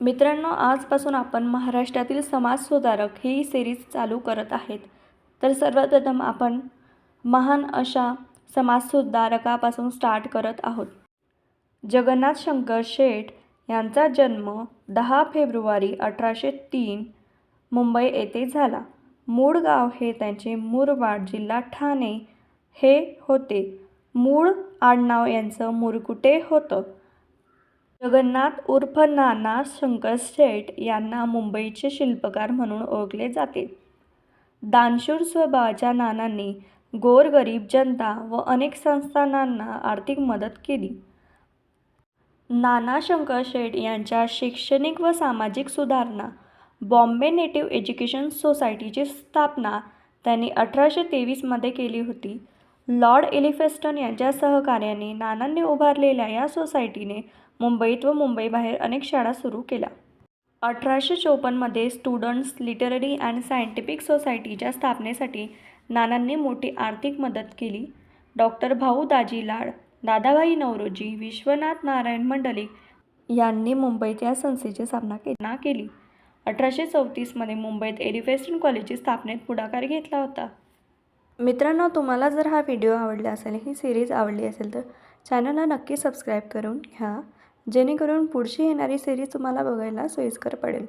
मित्रांनो आजपासून आपण महाराष्ट्रातील समाजसुधारक ही सिरीज चालू करत आहेत. तर सर्वप्रथम आपण महान अशा समाजसुधारकापासून स्टार्ट करत आहोत. जगन्नाथ शंकर शेठ यांचा जन्म दहा फेब्रुवारी अठराशे तीन मुंबई येथे झाला. मूळ गाव हे त्यांचे मुरबाड जिल्हा ठाणे हे होते. मूळ आडनाव यांचं मुरकुटे होतं. जगन्नाथ उर्फ नाना शंकर शेठ यांना मुंबईचे शिल्पकार म्हणून ओळखले जाते. दानशूर स्वभावाच्या नानांनी गोरगरीब जनता व अनेक संस्थानांना आर्थिक मदत केली. नाना शंकर शेठ यांच्या शैक्षणिक व सामाजिक सुधारणा बॉम्बे नेटिव्ह एज्युकेशन सोसायटीची स्थापना त्यांनी अठराशे तेवीसमध्ये केली होती. लॉर्ड एलिफेस्टन यांच्या सहकार्याने नानांनी उभारलेल्या या सोसायटीने मुंबईत व मुंबईबाहेर अनेक शाळा सुरू केल्या. अठराशे चोपन्नमध्ये स्टुडंट्स लिटररी अँड सायंटिफिक सोसायटीच्या स्थापनेसाठी नानांनी मोठी आर्थिक मदत केली. डॉक्टर भाऊ दाजी लाड दादाभाई नवरोजी विश्वनाथ नारायण मंडलिक यांनी मुंबईत या संस्थेची स्थापना के ना केली. अठराशे चौतीसमध्ये मुंबईत एलिफेस्टन कॉलेजची स्थापनेत पुढाकार घेतला होता. मित्रांनो तुम्हाला जर हा व्हिडिओ आवडला असेल ही सिरीज आवडली असेल तर चॅनलला नक्की सबस्क्राईब करून घ्या. जेणेकरून पुढची येणारी सिरीज तुम्हाला बघायला सोयीस्कर पडेल.